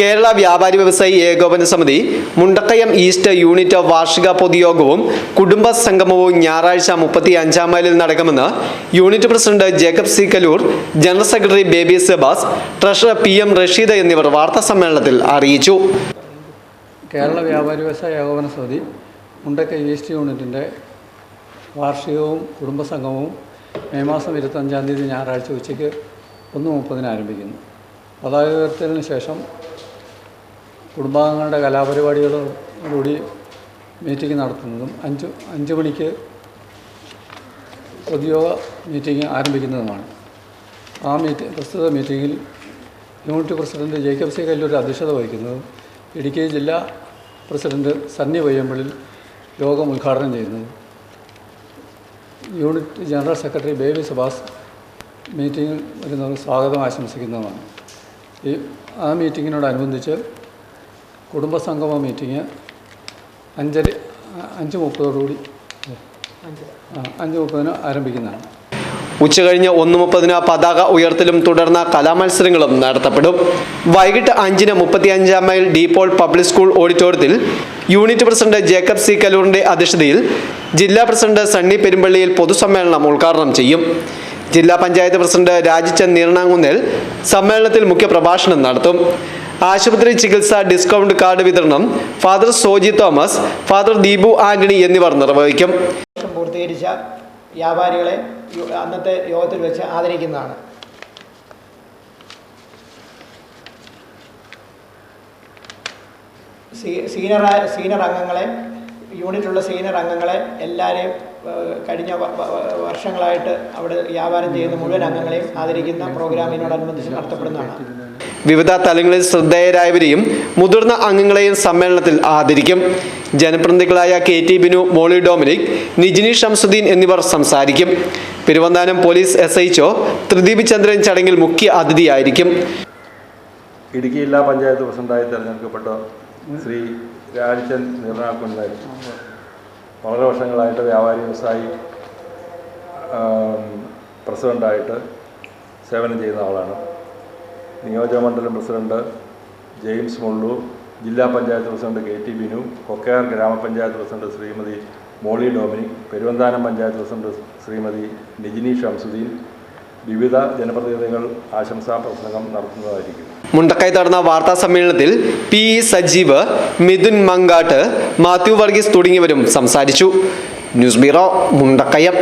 കേരള വ്യാപാരി വ്യവസായി ഏകോപന സമിതി മുണ്ടക്കയം ഈസ്റ്റ് യൂണിറ്റ് വാർഷിക പൊതുയോഗവും കുടുംബ സംഗമവും ഞായറാഴ്ച മുപ്പത്തി അഞ്ചാം മൈലിൽ നടക്കുമെന്ന് unit president Jacob C Kaloor general secretary Baby Sebas treasurer P M Rasheed എന്നിവർ വാർത്താ സമ്മേളനത്തിൽ അറിയിച്ചു. കേരള വ്യാപാരി വ്യവസായ ഏകോപന സമിതി മുണ്ടക്കയം ഈസ്റ്റ് യൂണിറ്റിന്റെ വാർഷികവും കുടുംബസംഗമവും മെയ് മാസം ഇരുപത്തഞ്ചാം തീയതി ഞായറാഴ്ച ഉച്ചയ്ക്ക് ഒന്ന് മുപ്പതിന് ആരംഭിക്കുന്നു. പതാക ഉയർത്തലിന് ശേഷം കുടുംബാംഗങ്ങളുടെ കലാപരിപാടികളോടുകൂടി മീറ്റിംഗ് നടത്തുന്നതും അഞ്ച് അഞ്ച് മണിക്ക് പൊതുയോഗ മീറ്റിംഗ് ആരംഭിക്കുന്നതുമാണ്. ആ മീറ്റിംഗ് പ്രസ്തുത മീറ്റിങ്ങിൽ unit president Jacob C Kallur അധ്യക്ഷത വഹിക്കുന്നതും ഇടുക്കി ജില്ലാ പ്രസിഡന്റ് സണ്ണി വയ്യമ്പളിൽ യോഗം ഉദ്ഘാടനം ചെയ്യുന്നതും unit general secretary Baby Subhash മീറ്റിംഗിൽ വരുന്നവർ സ്വാഗതം ആശംസിക്കുന്നതുമാണ്. ഈ ആ മീറ്റിങ്ങിനോടനുബന്ധിച്ച് കുടുംബസംഗമ മീറ്റിംഗ് അഞ്ചര അഞ്ച് മുപ്പതോടുകൂടി. അഞ്ച് മുപ്പതിന് ആരംഭിക്കുന്നതാണ്. ഉച്ചകഴിഞ്ഞ് ഒന്ന് മുപ്പതിന് പതാക ഉയർത്തലും തുടർന്ന് കലാമത്സരങ്ങളും നടത്തപ്പെടും. വൈകിട്ട് അഞ്ചിന് മുപ്പത്തിയഞ്ചാം മൈൽ ഡീപോൾ പബ്ലിക് സ്കൂൾ ഓഡിറ്റോറിയത്തിൽ യൂണിറ്റ് പ്രസിഡന്റ് ജേക്കബ് സി കലൂറിന്റെ അധ്യക്ഷതയിൽ ജില്ലാ പ്രസിഡന്റ് സണ്ണി പെരുമ്പള്ളിയിൽ പൊതുസമ്മേളനം ഉദ്ഘാടനം ചെയ്യും. ജില്ലാ പഞ്ചായത്ത് പ്രസിഡന്റ് രാജിച്ചന്ദ് നീർണാങ്കുന്നേൽ സമ്മേളനത്തിൽ മുഖ്യപ്രഭാഷണം നടത്തും. ആശുപത്രി ചികിത്സ ഡിസ്കൗണ്ട് കാർഡ് വിതരണം father Soji Thomas father Deepu Antony എന്നിവർ നിർവഹിക്കും. പൂർത്തീകരിച്ച വ്യാപാരികളെ അന്നത്തെ യോഗത്തിൽ വെച്ച് ആദരിക്കുന്നതാണ്. സീനിയർ സീനിയർ അംഗങ്ങളെ യൂണിറ്റുള്ള സീനിയർ അംഗങ്ങളെ എല്ലാവരെയും കഴിഞ്ഞ വർഷങ്ങളായിട്ട് അവിടെ വ്യാപാരം ചെയ്യുന്ന മുഴുവൻ അംഗങ്ങളെയും ആദരിക്കുന്ന പ്രോഗ്രാമിനോടനുബന്ധിച്ച് നടത്തപ്പെടുന്നതാണ്. വിവിധ തലങ്ങളിൽ ശ്രദ്ധേയരായവരെയും മുതിർന്ന അംഗങ്ങളെയും സമ്മേളനത്തിൽ ആദരിക്കും. ജനപ്രതിനിധികളായ K T Binu Molly Dominic Nijini Shamsuddin എന്നിവർ സംസാരിക്കും. Peruvanthanam police S HO Thrideep Chandran ചടങ്ങിൽ മുഖ്യ അതിഥിയായിരിക്കും. ഇടുക്കി ജില്ലാ പഞ്ചായത്ത് പ്രസിഡന്റായി തിരഞ്ഞെടുക്കപ്പെട്ട ശ്രീ രാജചന്ദ് നിർണാക്കുണ്ടായി വളരെ വർഷങ്ങളായിട്ട് വ്യാപാരി വ്യവസായി പ്രസിഡന്റായിട്ട് സേവനം ചെയ്യുന്ന ആളാണ്. നിയോജകമണ്ഡലം പ്രസിഡന്റ് ജെയിംസ് മുള്ളു ജില്ലാ panchayat president K T Binu Kokkayar ഗ്രാമപഞ്ചായത്ത് president Shrimati Molly Dominic Peruvanthanam panchayat president Shrimati Nijini Shamsuddin വിവിധ ജനപ്രതിനിധികൾ ആശംസാ പ്രസംഗം നടത്തുന്നതായിരിക്കും. മുണ്ടക്കൈ നടന്ന വാർത്താ സമ്മേളനത്തിൽ പി സജീവ് മിഥുൻ മങ്കാട്ട് മാത്യു വർഗീസ് തുടങ്ങിയവരും സംസാരിച്ചു. News bureau Mundakkayam.